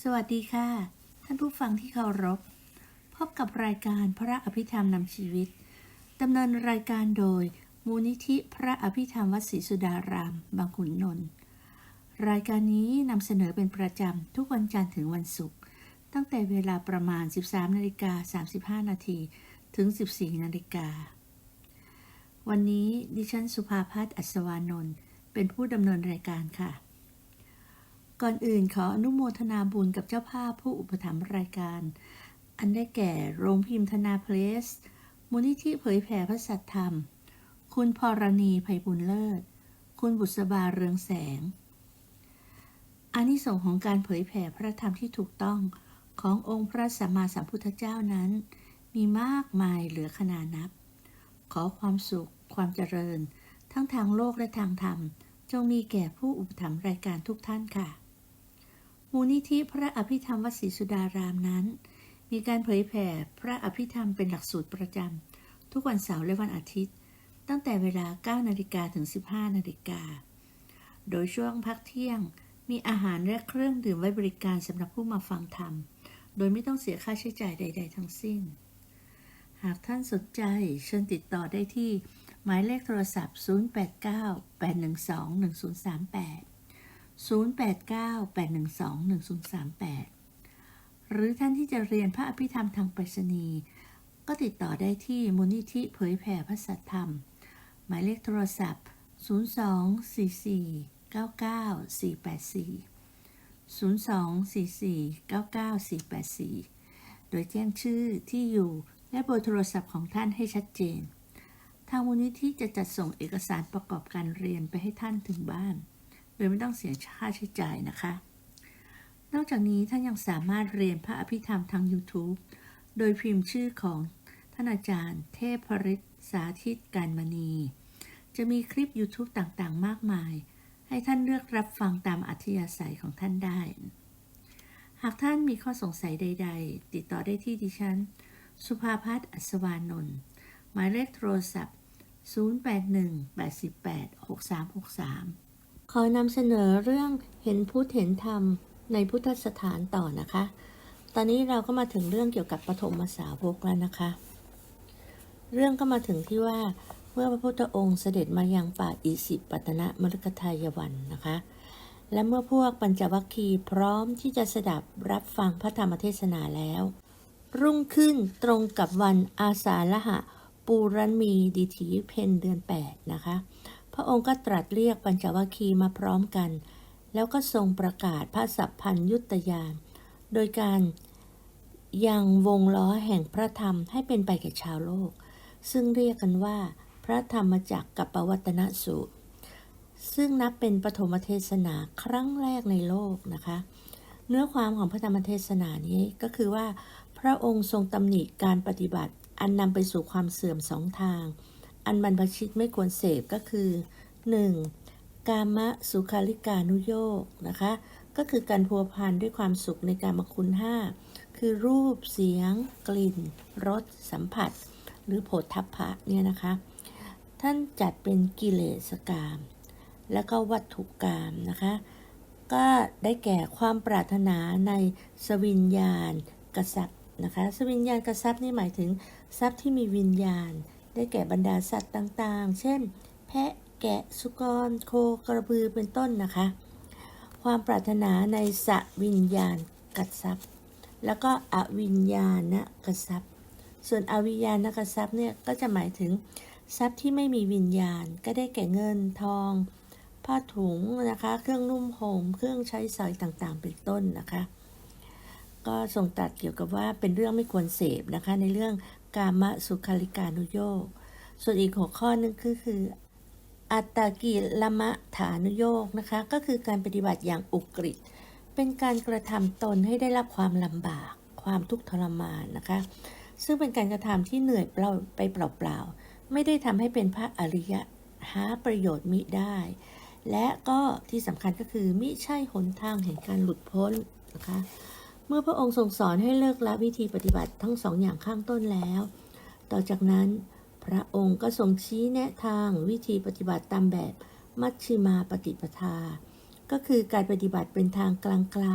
สวัสดีค่ะ ท่านผู้ฟังที่เคารพ พบกับรายการพระอภิธรรมนำชีวิตดำเนินรายการโดย มูลนิธิพระอภิธรรมวัดศรีสุดาราม บางขุนนนท์รายการนี้นำเสนอเป็นประจำ ทุกวันจันทร์ถึงวันศุกร์ตั้งแต่เวลาประมาณ 13นาฬิกา35นาทีถึง 14นาฬิกาวันนี้ดิฉันสุภาพัฒน์อัศวานนท์เป็นผู้ดำเนินรายการค่ะ ก่อนอื่นขออนุโมทนาบุญกับเจ้าภาพผู้อุปถัมภ์รายการ อันได้แก่โรงพิมพ์ธนาเพลส มูลนิธิเผยแผ่พระสัทธรรม คุณพรณีไพบุญเลิศ คุณบุษบาเรืองแสงอานิสงส์ของการเผยแผ่พระธรรมที่ถูกต้องขององค์พระสัมมาสัมพุทธเจ้านั้น มีมากมายเหลือขนานับ ขอความสุข ความเจริญ ทั้งทางโลกและทางธรรม จงมีแก่ผู้อุปถัมภ์รายการทุกท่านค่ะ มูลนิธิพระอภิธรรมวดศรีสุดารามนั้น มีการเผยแผ่พระอภิธรรมเป็นหลักสูตรประจำทุกวันเสาร์และวันอาทิตย์ ตั้งแต่เวลา 9 นาฬิกาถึง 15 นาฬิกา โดยช่วงพักเที่ยงมีอาหารและเครื่องดื่มไว้บริการสำหรับผู้มาฟังธรรม โดยไม่ต้องเสียค่าใช้จ่ายใด ๆ ทั้งสิ้น หากท่านสนใจเชิญติดต่อได้ที่หมายเลขโทรศัพท์ 089 812 1038 089-812-1038 หรือท่านที่จะเรียนพระอภิธรรมทางไปรษณีย์ก็ติดต่อได้ที่มูลนิธิเผยแผ่พระสัทธรรม หมายเลขโทรศัพท์02-44-99-484 โดยแจ้งชื่อที่อยู่และเบอร์โทรศัพท์ของท่านให้ชัดเจน ทางมูลนิธิจะจัดส่งเอกสารประกอบการเรียนไปให้ท่านถึงบ้าน ยไม่ต้องเสียค่าใช้จ่ายนะคะ นอกจากนี้ท่านยังสามารถเรียนพระอภิธรรมทาง YouTube โดยพิมพ์ชื่อของท่านอาจารย์ เทพฤทธิ์สาธิตการมณี จะมีคลิป YouTube ต่างๆ มากมาย ให้ท่านเลือกรับฟังตามอัธยาศัยของท่านได้ หากท่านมีข้อสงสัยใด ๆ ติดต่อได้ที่ดิฉัน สุภาพัฒน์อัศวานนท์หมายเลขโทรศัพท์ 081-88-6363 ขอนำเสนอเรื่องเห็นพุทธเห็นธรรมในพุทธสถานต่อนะคะ ตอนนี้เราก็มาถึงเรื่องเกี่ยวกับปฐมสาวกแล้วนะคะ เรื่องก็มาถึงที่ว่าเมื่อพระพุทธองค์เสด็จมายังป่าอิสิปตนะมฤคทายวันนะคะ และเมื่อพวกปัญจวัคคีย์พร้อมที่จะสดับรับฟังพระธรรมเทศนาแล้ว รุ่งขึ้นตรงกับวันอาสาฬหะปูรันมีดิถีเพนเดือน 8 นะคะ พระองค์ก็ตรัสเรียกปัญจวัคคีย์มาพร้อมกัน แล้วก็ทรงประกาศพระสัพพัญยุตยาน โดยการยังวงล้อแห่งพระธรรมให้เป็นไปแก่ชาวโลก ซึ่งเรียกกันว่า พระธรรมจักรกับปวัตนสูตร ซึ่งนับเป็นปฐมเทศนาครั้งแรกในโลกนะคะ เนื้อความของพระธรรมเทศนานี้ก็คือว่า พระองค์ทรงตำหนิการปฏิบัติอันนำไปสู่ความเสื่อมสองทาง อันบรรพชิตไม่ควรเสพก็คือ 1. กามะสุขาริกานุโยกนะคะ ก็คือการพัวพันด้วยความสุขในการมคุณห้าคือรูปเสียง กลิ่นรสสัมผัส หรือโผฏฐัพพะเนี่ยนะคะ ท่านจัดเป็นกิเลสกาม แล้วก็วัตถุกามนะคะ ก็ได้แก่ความปรารถนาในสวิญญาณกษัตริย์นะคะ สวิญญาณกษัตริย์นี่หมายถึงทรัพย์ที่มีวิญญาณ ได้แก่บรรดาสัตว์ต่างๆ เช่น แพะ แกะ สุกร โค กระบือ เป็นต้นนะคะ ความปรารถนาในสวิญญาณกัทรัพย์แล้วก็อวิญญาณกทรัพย์ส่วนอวิญญาณกทรัพย์เนี่ยก็จะหมายถึงทรัพย์ที่ไม่มีวิญญาณ ก็ได้แก่เงินทอง ผ้าถุงนะคะ เครื่องนุ่มห่ม เครื่องใช้สอยต่างๆ เป็นต้นนะคะ ก็ทรงตรัสเกี่ยวกับว่าเป็นเรื่องไม่ควรเสพนะคะในเรื่องกามสุขาริกานุโยกส่วนอีกหัวข้อนึงคือคืออัตตากิลมะฐานุโยกนะคะ ก็คือการปฏิบัติอย่างอุกฤษเป็นการกระทำตนให้ได้รับความลำบาก ความทุกข์ทรมานนะคะ ซึ่งเป็นการกระทำที่เหนื่อยเปล่าไปเปล่าๆ ไม่ได้ทำให้เป็นพระอริยะหาประโยชน์มิได้ และก็ที่สำคัญก็คือมิใช่หนทางแห่งการหลุดพ้นนะคะ มื่อพระองค์ทรงสอนให้เลิกละวิธีปฏิบัติทั้งสองอย่างข้างต้นแล้ว ต่อจากนั้น พระองค์ก็ทรงชี้แนะทางวิธีปฏิบัติตามแบบมัชชิมาปฏิปทา ก็คือการปฏิบัติเป็นทางกล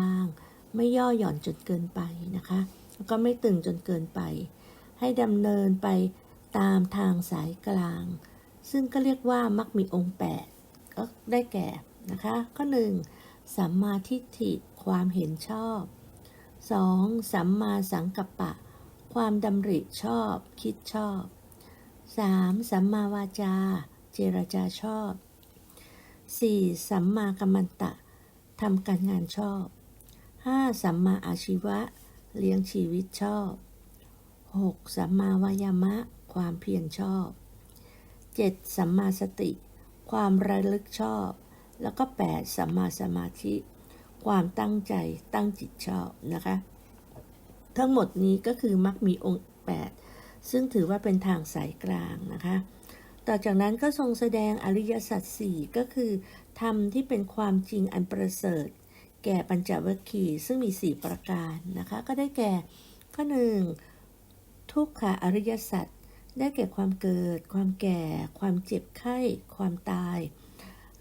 างๆ ไม่ย่อหย่อนจนเกินไปนะคะ แล้วก็ไม่ตึงจนเกินไป ให้ดำเนินไปตามทางสายกลาง ซึ่งก็เรียกว่ามักมีองค์ 8 ก็ได้แก่นะคะ ข้อหนึ่งสัมมาทิฏฐิความเห็นชอบ 2. สัมมาสังกัปปะ ความดำริชอบ คิดชอบ 3. สัมมาวาจา เจรจาชอบ 4. สัมมากัมมันตะทำการงานชอบ 5. สัมมาอาชีวะ เลี้ยงชีวิตชอบ 6. สัมมาวายามะ ความเพียรชอบ 7. สัมมาสติ ความระลึกชอบ แล้วก็ 8. สัมมาสมาธิ ความตั้งใจตั้งจิตชอบนะคะ ทั้งหมดนี้ก็คือมักมีองค์ 8 ซึ่งถือว่าเป็นทางสายกลางนะคะ ต่อจากนั้นก็ทรงแสดงอริยสัจสี่ก็คือธรรมที่เป็นความจริงอันประเสริฐ แก่ปัญจวัคคีย์ซึ่งมี 4 ประการนะคะ ก็ได้แก่ข้อหนึ่งทุกขะอริยสัจได้แก่ความเกิด ความแก่ ความเจ็บไข้ ความตาย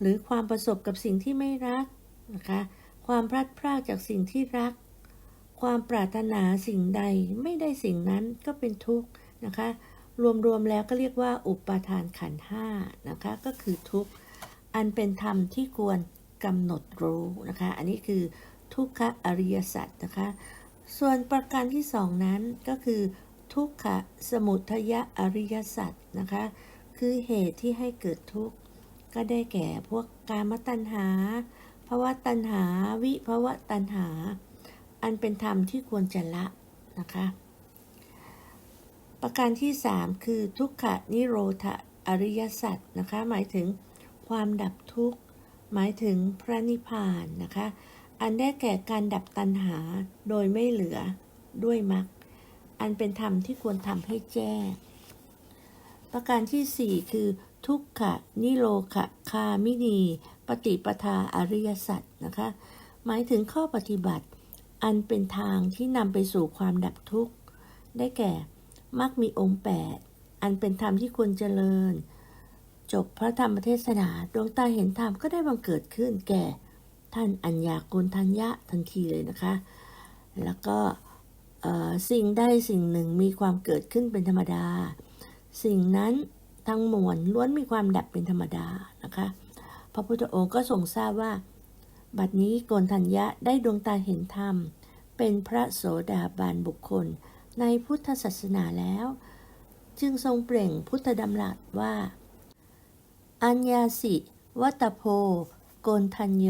หรือความประสบกับสิ่งที่ไม่รักนะคะ ความพลัดพรากจากสิ่งที่รัก ความปรารถนาสิ่งใดไม่ได้สิ่งนั้นก็เป็นทุกข์นะคะ รวมๆแล้วก็เรียกว่า อุปาทานขันห้านะคะ ก็คือทุกข์ อันเป็นธรรมที่ควรกำหนดรู้นะคะ อันนี้คือทุกขอริยสัจนะคะ ส่วนประการที่สองนั้นก็คือ ทุกขสมุทยอริยสัจนะคะ คือเหตุที่ให้เกิดทุกข์ ก็ได้แก่พวกการมตัณหา ภาวะตัณหา วิภาวะตัณหา อันเป็นธรรมที่ควรจะละนะคะ ประการที่ 3 คือทุกขนิโรธอริยสัจนะคะ หมายถึงความดับทุกข์ หมายถึงพระนิพพานนะคะ อันได้แก่การดับตัณหาโดยไม่เหลือด้วยมรรคอันเป็นธรรมที่ควรทำให้แจ้ง ประการที่ 4 คือ ทุกขนิโรธคามินี ปฏิปทาอริยสัจนะคะ หมายถึงข้อปฏิบัติ อันเป็นทางที่นำไปสู่ความดับทุกข์ ได้แก่มักมีองค์ 8 อันเป็นธรรมที่ควรเจริญ จบพระธรรมเทศนาดวงตาเห็นธรรมก็ได้บังเกิดขึ้นแก่ ท่านอัญญากุลทัญญะทันทีเลยนะคะ แล้วก็สิ่งใดสิ่งหนึ่งมีความเกิดขึ้นเป็นธรรมดา สิ่งนั้นทั้งมวลล้วนมีความดับเป็นธรรมดานะคะ พระพุทธองค์ก็ทรงทราบว่า บัดนี้โกนทัญญะได้ดวงตาเห็นธรรม เป็นพระโสดาบันบุคคล ในพุทธศาสนาแล้ว จึงทรงเปล่งพุทธดำรัสว่า อัญญาสิ วัตโพ โกนทัญโย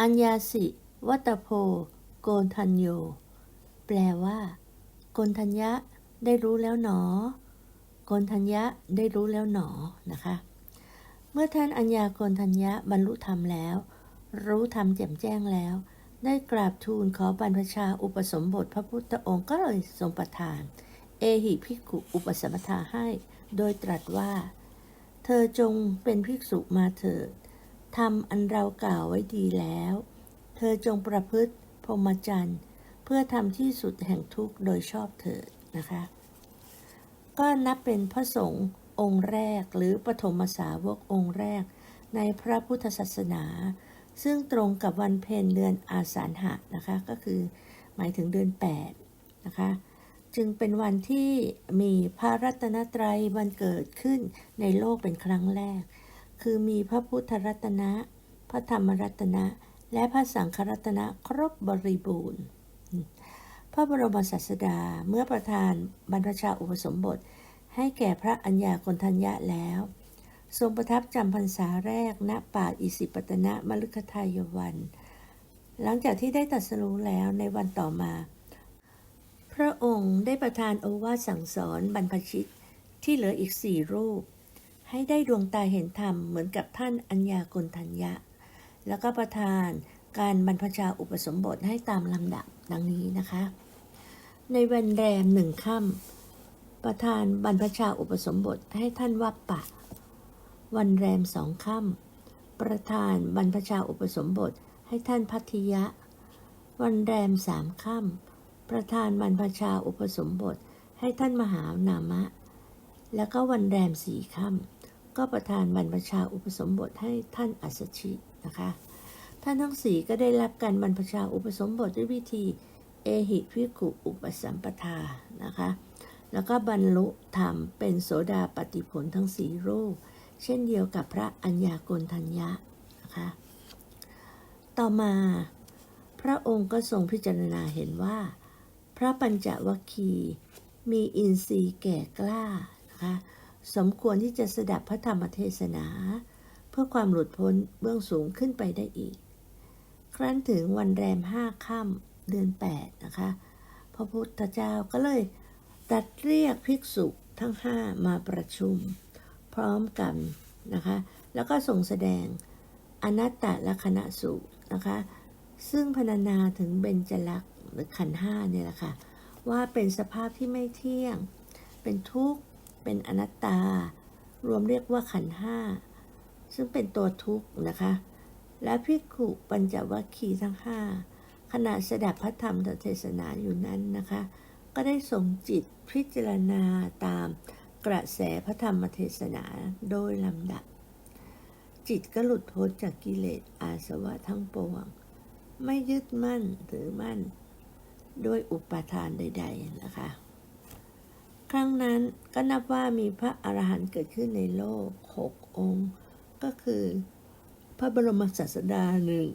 อัญญาสิ วัตโพ โกนทัญโย แปลว่า โกนทัญญะได้รู้แล้วหนอ โกนทัญญะได้รู้แล้วหนอนะคะ มื่อท่านอัญญาโกนทัญญะบรรลุธรรมแล้ว รู้ธรรมแจ่มแจ้งแล้ว ได้กราบทูลขอบรรพชาอุปสมบทพระพุทธองค์ก็เลยทรงประทาน เอหิภิกขุอุปสมทาให้ โดยตรัสว่า เธอจงเป็นภิกษุมาเถิดทำอันเรากล่าวไว้ดีแล้ว เธอจงประพฤติพรหมจรรย์เพื่อทำที่สุดแห่งทุกข์โดยชอบเถิดนะคะ ก็นับเป็นพระสงฆ์ องค์แรกหรือปฐมสาวกองค์แรก ในพระพุทธศาสนา ซึ่งตรงกับวันเพ็ญเดือนอาสาฬหะนะคะก็คือหมายถึงเดือน8นะคะจึงเป็นวันที่มีพระรัตนตรัยวันเกิดขึ้นในโลกเป็นครั้งแรก คือมีพระพุทธรัตนะ พระธรรมรัตนะ และพระสังฆรัตนะครบบริบูรณ์ พระบรมศาสดาเมื่อประทานบรรพชาอุปสมบท ให้แก่พระอัญญาคนทัญญะแล้ว ทรงประทับจำพรรษาแรกณป่าอิสิปตนะมฤคทายวัน หลังจากที่ได้ตรัสรู้แล้วในวันต่อมา พระองค์ได้ประทานโอวาทสั่งสอนบรรพชิตที่เหลืออีกสี่รูป ให้ได้ดวงตาเห็นธรรมเหมือนกับท่านอัญญากลทัญญะ แล้วก็ประทานการบรรพชาอุปสมบทให้ตามลำดับดังนี้นะคะ ในวันแรมหนึ่งค่ำ ประทานบรรพชาอุปสมบทให้ท่านวัปปะ วันแรมสองค่ำประทานบรรพชาอุปสมบทให้ท่านพัทธิยะ วันแรมสามค่ำประธานบรรพชาอุปสมบทให้ท่านมหานามะ แล้วก็วันแรมสี่ค่ำก็ประทานบรรพชาอุปสมบทให้ท่านอัสสชินะคะ ท่านทั้งสี่ก็ได้รับการบรรพชาอุปสมบทด้วยวิธีเอหิพิกขุอุปสัมปทานะคะ แล้วก็บรรลุธรรมเป็นโสดาปฏิผลทั้งสี่รูป เช่นเดียวกับพระอัญญาโกณทัญญะนะคะ ต่อมาพระองค์ก็ทรงพิจารณาเห็นว่า พระปัญจวัคคีมีอินทรีย์แก่กล้านะคะสมควรที่จะสดับพระธรรมเทศนา เพื่อความหลุดพ้นเบื้องสูงขึ้นไปได้อีก ครั้นถึงวันแรมห้าค่ำเดือนแปดนะคะ พระพุทธเจ้าก็เลย ตัดเรียกภิกษุทั้งห้ามาประชุม พร้อมกันนะคะ แล้วก็ส่งแสดงอนัตตลกณะสูตรนะคะ ซึ่งพรรณนาถึงเบญจลักษณ์หรือขันห้าเนี่ยแหละค่ะ ว่าเป็นสภาพที่ไม่เที่ยง เป็นทุกข์ เป็นอนัตตา รวมเรียกว่าขันห้า ซึ่งเป็นตัวทุกข์นะคะ และพิกขุปัญจวัคคีย์ทั้งห้าขณะสดับพระธรรมเทศนาอยู่นั้นนะคะ ก็ได้ส่งจิตพิจารณาตามกระแสพระธรรมเทศนาโดยลำดับ จิตก็หลุดพ้นจากกิเลสอาสวะทั้งปวง ไม่ยึดมั่นถือมั่น ด้วยอุปาทานใด ๆนะคะ ครั้งนั้นก็นับว่ามีพระอรหันต์เกิดขึ้นในโลกหกองค์ ก็คือพระบรมศาสดาหนึ่ง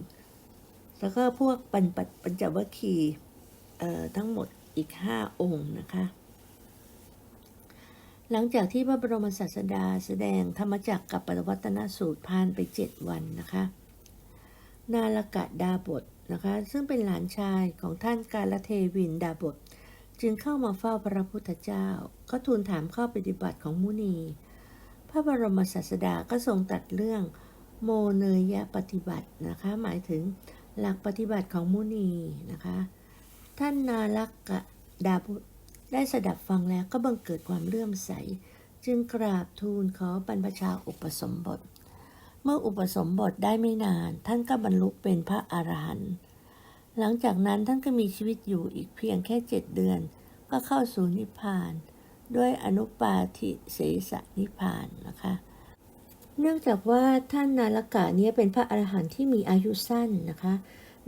แล้วก็พวกปัญปัญจวัคคีย์เอ่อทั้งหมด อีกห้าองค์นะคะ หลังจากที่พระบรมศาสดาแสดงธรรมจักรกับปวัตนสูตรผ่านไปเจ็ดวันนะคะ นาลกะดาบทนะคะ ซึ่งเป็นหลานชายของท่านกาลเทวินดาบท จึงเข้ามาเฝ้าพระพุทธเจ้า ก็ทูลถามข้อปฏิบัติของมุนี พระบรมศาสดาก็ทรงตัดเรื่องโมเนยปฏิบัตินะคะ หมายถึงหลักปฏิบัติของมุนีนะคะ ท่านนาลักะดาบทได้สดับฟังแล้วก็บังเกิดความเลื่อมใส จึงกราบทูลขอบรรพชาอุปสมบท เมื่ออุปสมบทได้ไม่นาน ท่านก็บรรลุเป็นพระอรหันต์หลังจากนั้นท่านก็มีชีวิตอยู่อีกเพียงแค่เจ็ดเดือน ก็เข้าสู่นิพพาน ด้วยอนุปาทิเสสนิพพานนะคะ เนื่องจากว่าท่านนาลกะเนี้เป็นพระอรหันต์ที่มีอายุสั้นนะคะ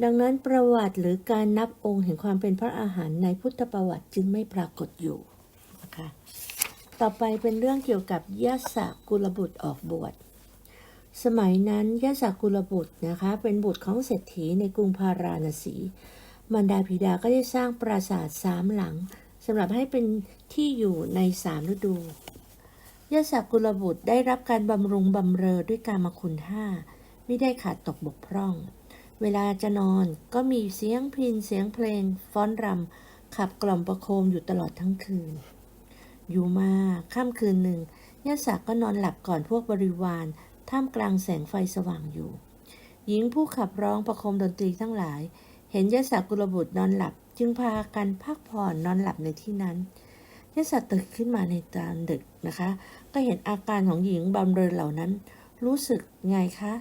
ดังนั้นประวัติหรือการนับองค์แห่งความเป็นพระอาหารในพุทธประวัติจึงไม่ปรากฏอยู่นะคะต่อไปเป็นเรื่องเกี่ยวกับยะสะกุลบุตรออกบวชสมัยนั้นยะสะกุลบุตรนะคะเป็นบุตรของเศรษฐีในกรุงพาราณสี มารดาบิดาก็ได้สร้างปราสาทสามหลังสำหรับให้เป็นที่อยู่ในสามฤดูยศกุลบุตรได้รับการบำรุงบำเรอด้วยการมคุณห้าไม่ได้ขาดตกบกพร่อง เวลาจะนอนก็มีเสียงพินเสียงเพลงฟ้อนรำขับกล่อมประโคมอยู่ตลอดทั้งคืน อยู่มาค่ำคืนหนึ่งยศกก็นอนหลับก่อนพวกบริวาร ท่ามกลางแสงไฟสว่างอยู่ หญิงผู้ขับร้องประโคมดนตรีทั้งหลาย เห็นยศกุลบุตรนอนหลับ จึงพากันพักผ่อนนอนหลับในที่นั้นยศตื่นขึ้นมาในตอนดึกนะคะ ก็เห็นอาการของหญิงบำเรอเหล่านั้น รู้สึกไงคะ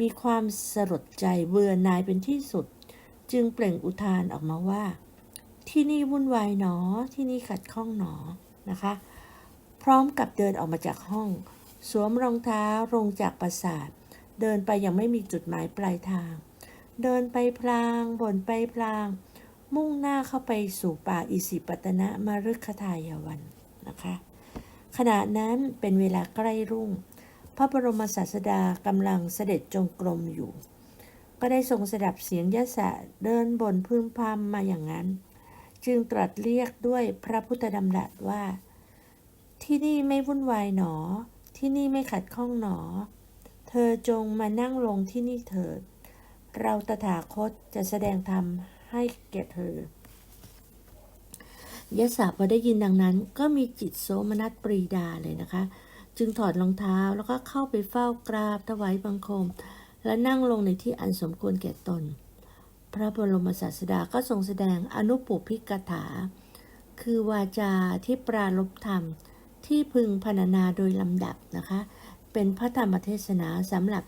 มีความสลดใจเบื่อนายเป็นที่สุด จึงเปล่งอุทานออกมาว่า ที่นี่วุ่นวายหนอ ที่นี่ขัดข้องหนอนะคะ พร้อมกับเดินออกมาจากห้อง สวมรองเท้าลงจากปราสาท เดินไปยังไม่มีจุดหมายปลายทาง เดินไปพลางบ่นไปพลาง มุ่งหน้าเข้าไปสู่ป่าอิสิปตนะมารุคทายวันนะคะ ขณะนั้นเป็นเวลาใกล้รุ่ง พระบรมศาสดากำลังเสด็จจงกรมอยู่ ก็ได้ทรงสดับเสียงยะสะเดินบนพึมพำมาอย่างนั้น จึงตรัสเรียกด้วยพระพุทธดำรัสว่า ที่นี่ไม่วุ่นวายหนอ ที่นี่ไม่ขัดข้องหนอ เธอจงมานั่งลงที่นี่เถิด เราตถาคตจะแสดงธรรมให้แก่เธอยะสาพอได้ยินดังนั้นก็มีจิตโสมนัสปรีดาเลยนะคะ จึงถอดรองเท้าแล้วก็เข้าไปเฝ้ากราบถวายบังคม และนั่งลงในที่อันสมควรแก่ตน พระบรมศาสดาก็ทรงแสดงอนุปุพิกถา คือวาจาที่ปราลบธรรมที่พึงพรรณนาโดยลำดับนะคะ เป็นพระธรรมเทศนาสำหรับ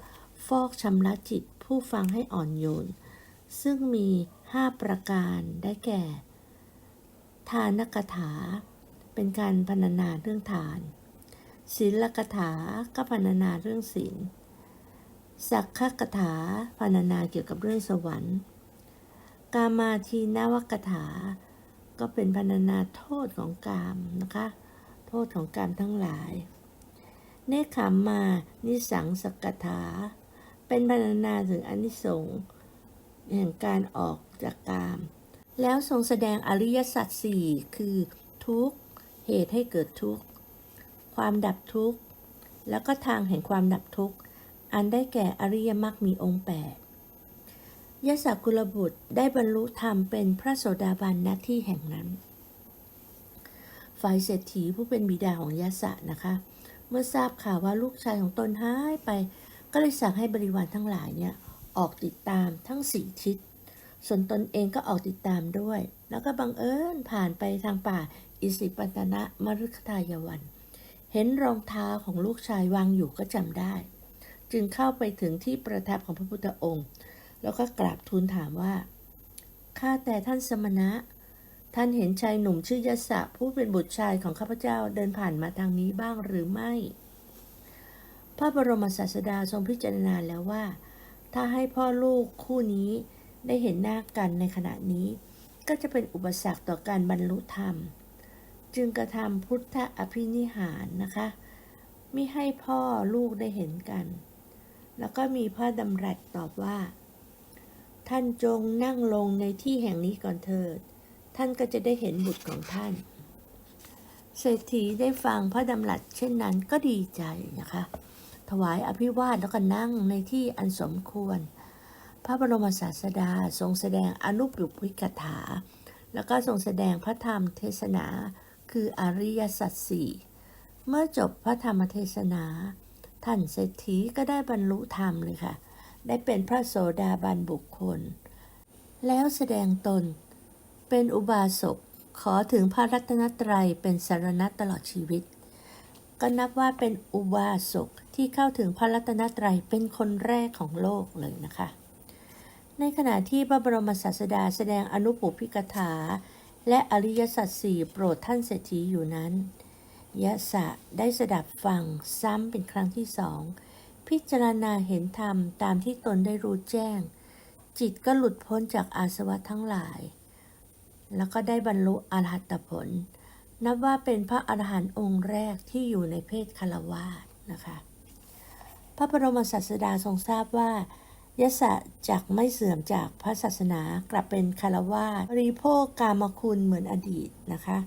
ฟอกชำระจิตผู้ฟังให้อ่อนโยน ซึ่งมีห้าประการได้แก่ ทานกถา เป็นการพรรณนาเรื่องทาน ศีลกถาก็พรรณนาเรื่องศีลสักขกถาพรรณนาเกี่ยวกับเรื่องสวรรค์ กามาทีนวกถา ก็เป็นพรรณนาโทษของกามนะคะ โทษของกามทั้งหลาย เนคขามมานิสังสกถา เป็นพรรณนาถึงอนิสงส์แห่งการออกจากกาม แล้วทรงแสดงอริยสัจสี่คือทุกข์เหตุให้เกิดทุกข์ ความดับทุกข์ แล้วก็ทางแห่งความดับทุกข์ อันได้แก่อริยมรรคมีองค์แปดยศกุลบุตรได้บรรลุธรรมเป็นพระโสดาบันณที่แห่งนั้น ฝ่ายเศรษฐีผู้เป็นบิดาของยศนะคะ เมื่อทราบข่าวว่าลูกชายของตนหายไป ก็เลยสั่งให้บริวารทั้งหลายเนี่ยออกติดตามทั้งสี่ทิศ ส่วนตนเองก็ออกติดตามด้วย แล้วก็บังเอิญผ่านไปทางป่าอิสิปตนะมฤคทายวัน เห็นรองเท้าของลูกชายวางอยู่ก็จำได้ จึงเข้าไปถึงที่ประทับของพระพุทธองค์ แล้วก็กราบทูลถามว่าข้าแต่ท่านสมณะ ท่านเห็นชายหนุ่มชื่อยศะผู้เป็นบุตรชายของข้าพเจ้าเดินผ่านมาทางนี้บ้างหรือไม่ พระบรมศาสดาทรงพิจารณาแล้วว่า ถ้าให้พ่อลูกคู่นี้ได้เห็นหน้ากันในขณะนี้ ก็จะเป็นอุปสรรคต่อการบรรลุธรรม จึงกระทำพุทธอภินิหารนะคะมิให้พ่อลูกได้เห็นกัน แล้วก็มีพ่อดำรัสตอบว่า ท่านจงนั่งลงในที่แห่งนี้ก่อนเถิด ท่านก็จะได้เห็นบุตรของท่าน เศรษฐีได้ฟังพระดำรัสเช่นนั้นก็ดีใจนะคะ ถวายอภิวาทแล้วก็นั่งในที่อันสมควร พระบรมศาสดาทรงแสดงอนุปยุปวิกถา แล้วก็ทรงแสดงพระธรรมเทศนา คืออริยสัจสี่เมื่อจบพระธรรมเทศนา ท่านเศรษฐีก็ได้บรรลุธรรมเลยค่ะ ได้เป็นพระโสดาบันบุคคล แล้วแสดงตนเป็นอุบาสกขอถึงพระรัตนตรัยเป็นสารณะตลอดชีวิต ก็นับว่าเป็นอุบาสกที่เข้าถึงพระรัตนตรัยเป็นคนแรกของโลกเลยนะคะ ในขณะที่พระบรมศาสดาแสดงอนุปุพิกถา และอริยสัจสี่โปรดท่านเศรษฐีอยู่นั้น ยะสะได้สดับฟังซ้ำเป็นครั้งที่สอง พิจารณาเห็นธรรมตามที่ตนได้รู้แจ้ง จิตก็หลุดพ้นจากอาสวะทั้งหลาย แล้วก็ได้บรรลุอรหัตผล นับว่าเป็นพระอรหันต์องค์แรกที่อยู่ในเพศคารวาสนะคะ พระบรมศาสดาทรงทราบว่า ยศะจากไม่เสื่อมจากพระศาสนากลับเป็นคารวาสบริโภคกามคุณเหมือนอดีตนะคะ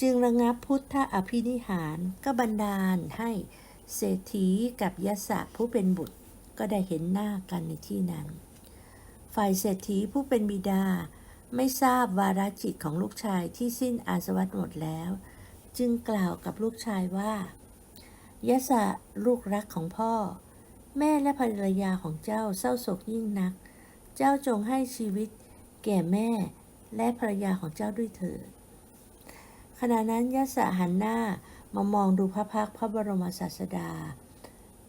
จึงระงับพุทธอภินิหารก็บันดาลให้เศรษฐีกับยศะผู้เป็นบุตรก็ได้เห็นหน้ากันในที่นั้น ฝ่ายเศรษฐีผู้เป็นบิดาไม่ทราบวาระจิตของลูกชายที่สิ้นอาสวัตหมดแล้ว จึงกล่าวกับลูกชายว่ายศะลูกรักของพ่อ แม่และภรรยาของเจ้าเศร้าโศกยิ่งนัก เจ้าจงให้ชีวิต แก่แม่และภรรยาของเจ้าด้วยเถิด ขณะนั้นยศะหันหน้ามามองดูพระพักพระบรมศาสดา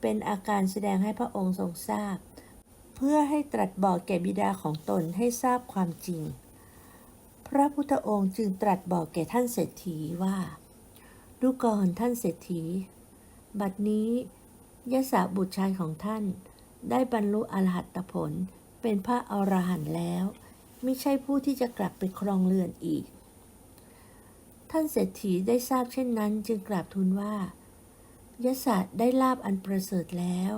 เป็นอาการแสดงให้พระองค์ทรงทราบ เพื่อให้ตรัสบอกแก่บิดาของตนให้ทราบความจริง พระพุทธองค์จึงตรัสบอกแก่ท่านเศรษฐีว่า ดูก่อนท่านเศรษฐี บัดนี้ ยศบุตรชายของท่าน ได้บรรลุอรหัตผล เป็นพระอรหันต์แล้ว ไม่ใช่ผู้ที่จะกลับไปครองเรือนอีก ท่านเศรษฐีได้ทราบเช่นนั้นจึงกราบทูลว่ายศได้ลาบอันประเสริฐแล้ว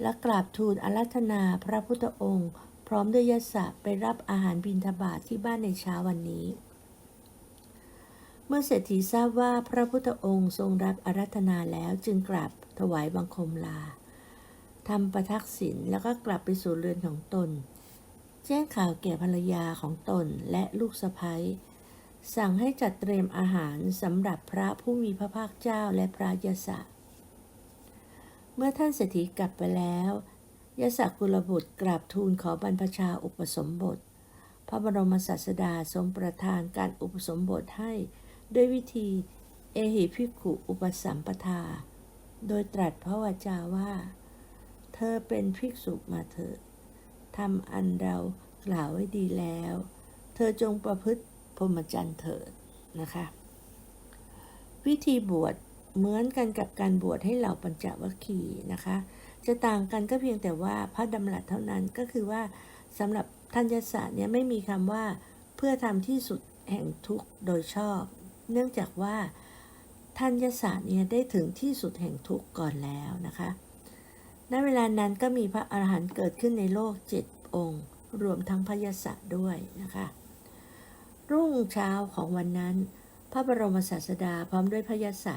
และกราบทูลอารัธนาพระพุทธองค์ พร้อมด้วยยศไปรับอาหารบิณฑบาตทที่บ้านในเช้าวันนี้ เมื่อเศรษฐีทราบว่าพระพุทธองค์ทรงรับอารัธนาแล้วจึงกราบ ถวายบังคมลาทำประทักษิณแล้วก็กลับไปสู่เรือนของตน แจ้งข่าวแก่ภรรยาของตนและลูกสะใภ้สั่งให้จัดเตรียมอาหารสำหรับพระผู้มีพระภาคเจ้าและพระยศะเมื่อท่านเศรษฐีกลับไปแล้ว ยศกุลบุตรกราบทูลขอบรรพชาอุปสมบท พระบรมศาสดาทรงประทานการอุปสมบทให้ ด้วยวิธีเอหิภิกขุอุปสัมปทา โดยตรัสพระวจาว่า เธอเป็นภิกษุมาเถิดทำอันเรากล่าวไว้ดีแล้ว เธอจงประพฤติพรหมจรรย์เถิดนะคะ วิธีบวชเหมือนกันกับการบวชให้เหล่าปัญจวัคคีย์นะคะ จะต่างกันก็เพียงแต่ว่าพระดำรัสเท่านั้นก็คือว่าสำหรับทัญญศาสตร์เนี่ยไม่มีคำว่าเพื่อทำที่สุดแห่งทุกข์โดยชอบ เนื่องจากว่า ทัญญศาสตร์เนี่ยได้ถึงที่สุดแห่งทุกข์ก่อนแล้วนะคะ ณ เวลานั้นก็มีพระอรหันต์เกิดขึ้นในโลกเจ็ดองค์ รวมทั้งพยศะด้วยนะคะ รุ่งเช้าของวันนั้น พระบรมศาสดาพร้อมด้วยพยศะ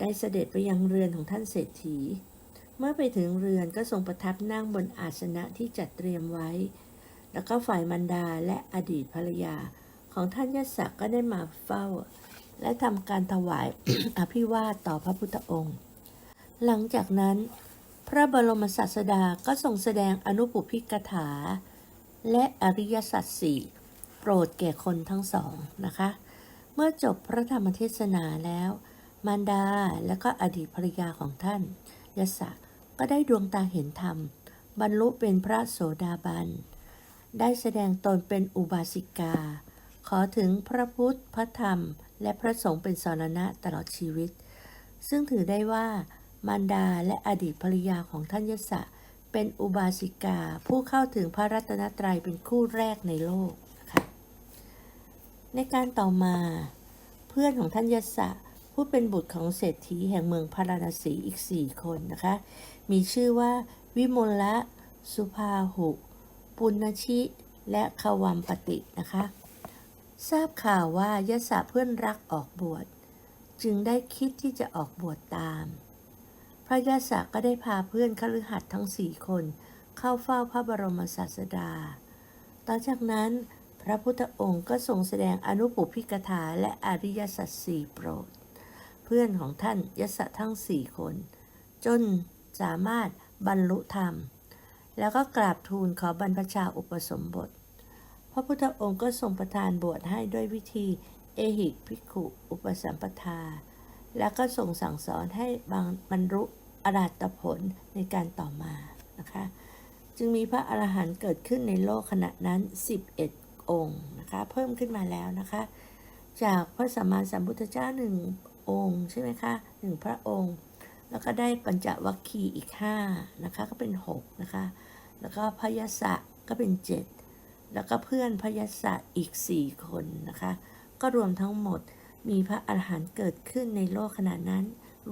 ได้เสด็จไปยังเรือนของท่านเศรษฐี เมื่อไปถึงเรือนก็ทรงประทับนั่งบนอาสนะที่จัดเตรียมไว้ แล้วก็ฝ่ายมันดาและอดีตภรรยาของท่านยศก็ได้มาเฝ้า และทำการถวายอภิวาทต่อพระพุทธองค์ หลังจากนั้น พระบรมศาสดาก็ทรงแสดงอนุปุพิกถา และอริยสัจสี่โปรดแก่คนทั้งสองนะคะ เมื่อจบพระธรรมเทศนาแล้ว มารดาและก็อดีตภรรยาของท่านยศะก็ได้ดวงตาเห็นธรรม บรรลุเป็นพระโสดาบัน ได้แสดงตนเป็นอุบาสิกา ขอถึงพระพุทธพระธรรม และพระสงฆ์เป็นสรณะตลอดชีวิต ซึ่งถือได้ว่า มารดาและอดีตภรรยาของท่านยศะเป็นอุบาสิกาผู้เข้าถึงพระรัตนตรัยเป็นคู่แรกในโลกนะคะในการต่อมา เพื่อนของท่านยศะผู้เป็นบุตรของเศรษฐีแห่งเมืองพาราณสีอีกสี่คนนะคะ มีชื่อว่าวิมลละ สุภาหุ ปุณชิ และขวัมปตินะคะ ทราบข่าวว่ายศะเพื่อนรักออกบวช จึงได้คิดที่จะออกบวชตาม พระยศะก็ได้พาเพื่อนคฤหัสถ์ทั้งสี่คนเข้าเฝ้าพระบรมศาสดา ต่อจากนั้นพระพุทธองค์ก็ทรงแสดงอนุปุพิกถาและอริยสัจสี่โปรด เพื่อนของท่านยศทั้งสี่คน จนสามารถบรรลุธรรม แล้วก็กราบทูลขอบรรพชาอุปสมบท พระพุทธองค์ก็ทรงประทานบวชให้ด้วยวิธีเอหิภิกขุ อุปสัมปทา แล้วก็ทรงสั่งสอนให้บางบรรลุอรหัตผลในการต่อมานะคะ จึงมีพระอรหันต์เกิดขึ้นในโลกขณะนั้น 11 องค์นะคะ เพิ่มขึ้นมาแล้วนะคะ จากพระสัมมาสัมพุทธเจ้าหนึ่งองค์ใช่ไหมคะหนึ่งพระองค์ แล้วก็ได้ปัญจวัคคีย์อีก 5 นะคะ ก็เป็น 6 นะคะ แล้วก็พยสะก็เป็น 7 แล้วก็เพื่อนพยสะอีก4คนนะคะ ก็รวมทั้งหมดมีพระอรหันต์เกิดขึ้นในโลกขณะนั้น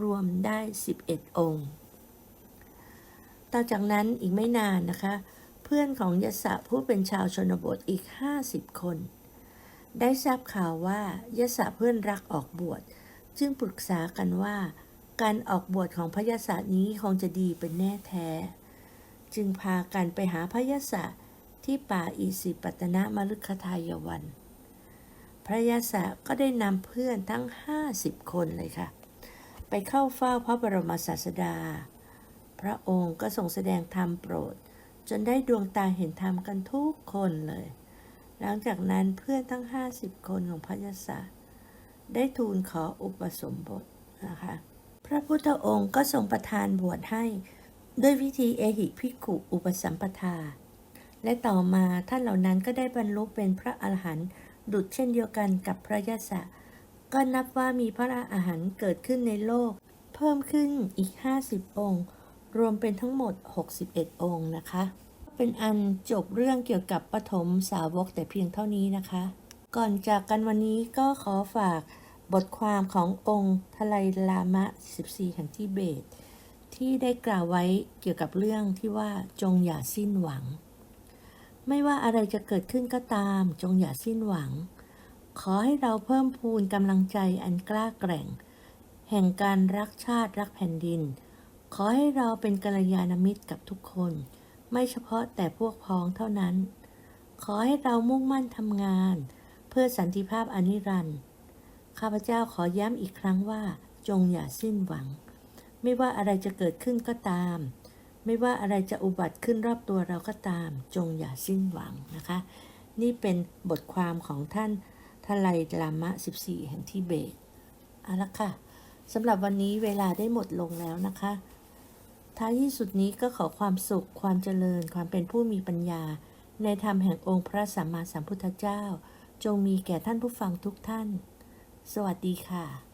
รวมได้ 11 องค์ ต่อจากนั้นอีกไม่นานนะคะ เพื่อนของยศะผู้เป็นชาวชนบทอีก 50 คน ได้ทราบข่าวว่ายศะเพื่อนรักออกบวช จึงปรึกษากันว่า การออกบวชของพระยศะนี้คงจะดีเป็นแน่แท้ จึงพากันไปหาพระยศะ ที่ป่าอีสิปตนะมฤคทายวัน พระยาศะก็ได้นำเพื่อนทั้ง 50 คนเลยค่ะ ไปเข้าเฝ้าพระบรมศาสดา พระองค์ก็ทรงแสดงธรรมโปรด จนได้ดวงตาเห็นธรรมกันทุกคนเลย หลังจากนั้นเพื่อนทั้ง 50 คนของพระยาศะได้ทูลขออุปสมบทนะคะ พระพุทธองค์ก็ทรงประทานบวชให้ ด้วยวิธีเอหิภิกขุอุปสัมปทา และต่อมาท่านเหล่านั้นก็ได้บรรลุเป็นพระอรหันต์ดุจเช่นเดียวกันกับพระยศะก็นับว่ามีพระอรหันต์เกิดขึ้นในโลก เพิ่มขึ้นอีก 50 องค์ รวมเป็นทั้งหมด 61 องค์นะคะ เป็นอันจบเรื่องเกี่ยวกับปฐมสาวกแต่เพียงเท่านี้นะคะ ก่อนจากกันวันนี้ก็ขอฝากบทความขององค์ทไลลามะ 14 แห่งทิเบต ที่ได้กล่าวไว้เกี่ยวกับเรื่องที่ว่าจงอย่าสิ้นหวัง ไม่ว่าอะไรจะเกิดขึ้นก็ตาม จงอย่าสิ้นหวัง ขอให้เราเพิ่มพูนกำลังใจอันกล้าแกร่ง แห่งการรักชาติรักแผ่นดิน ขอให้เราเป็นกัลยาณมิตรกับทุกคน ไม่เฉพาะแต่พวกพ้องเท่านั้น ขอให้เรามุ่งมั่นทำงาน เพื่อสันติภาพอนิรันดร์ข้าพเจ้าขอย้ำอีกครั้งว่า จงอย่าสิ้นหวัง ไม่ว่าอะไรจะเกิดขึ้นก็ตาม ไม่ว่าอะไรจะอุบัติขึ้นรอบตัวเราก็ตาม จงอย่าสิ้นหวังนะคะ นี่เป็นบทความของท่านทไลลามะ 14 แห่งทิเบตเอาละค่ะสำหรับวันนี้เวลาได้หมดลงแล้วนะคะ ท้ายที่สุดนี้ก็ขอความสุข ความเจริญ ความเป็นผู้มีปัญญา ในธรรมแห่งองค์พระสัมมาสัมพุทธเจ้า จงมีแก่ท่านผู้ฟังทุกท่าน สวัสดีค่ะ